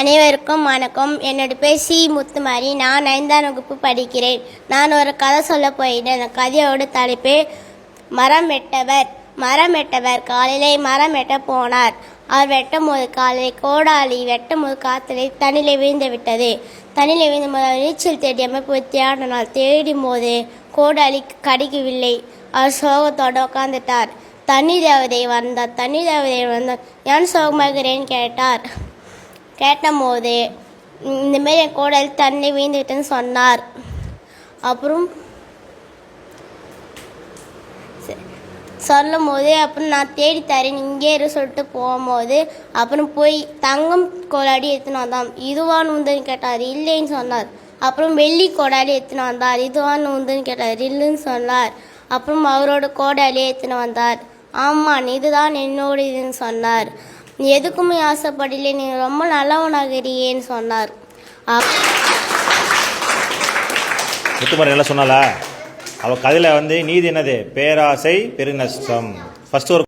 அனைவருக்கும் வணக்கம். என்னோட பேர் சி. முத்துமாரி. நான் ஐந்தாம் வகுப்பு படிக்கிறேன். நான் ஒரு கதை சொல்ல போயிட்டேன் அந்த கதையோட தலைப்பு மரம் வெட்டவர் மரம் வெட்டவர் காலையிலே மரம் வெட்ட போனார். அவர் வெட்டும் போது காலையில் கோடாலி வெட்டும் போது காத்திலே தண்ணிலே விழுந்து விட்டது. தண்ணிலே விழுந்த போது அவர் நீச்சல் தேடியாமல் போய் தேடினால் தேடும் போது கோடாலி கடிக்கவில்லை. அவர் சோகத்தோடு உட்காந்துட்டார் தண்ணி தேவதை வந்தார். தண்ணி தேவதை வந்தார். ஏன் சோகமாகிறேன்னு கேட்டார். கேட்டபோது இந்தமாரி என் கோடையில் தண்ணி வீழ்ந்துக்கிட்டுன்னு சொன்னார். அப்புறம் சொல்லும் போது அப்புறம் நான் தேடி தரேன் இங்கே இரு சொல்லிட்டு போகும்போது அப்புறம் போய் தங்கம் கோடாடி எடுத்துன்னு வந்தான். இதுவான்னு உந்துன்னு கேட்டார். இல்லைன்னு சொன்னார். அப்புறம் வெள்ளி கோடாலி எடுத்துன்னு வந்தார். இதுவான்னு உந்துன்னு கேட்டார். இல்லைன்னு சொன்னார். அப்புறம் அவரோட கோடாலி எடுத்துன்னு வந்தார். ஆமாம் இதுதான் என்னோட இதுன்னு சொன்னார். நீ எதுக்குமே ஆசைப்படல நீ ரொம்ப நல்லவனாகிறியேன்னு சொன்னார். அப்- முத்துமாரி நல்லா சொன்னாலா அவள் கதையில் வந்து நீதி என்னது? பேராசை பெருநஷ்டம். ஃபஸ்ட்டு ஒரு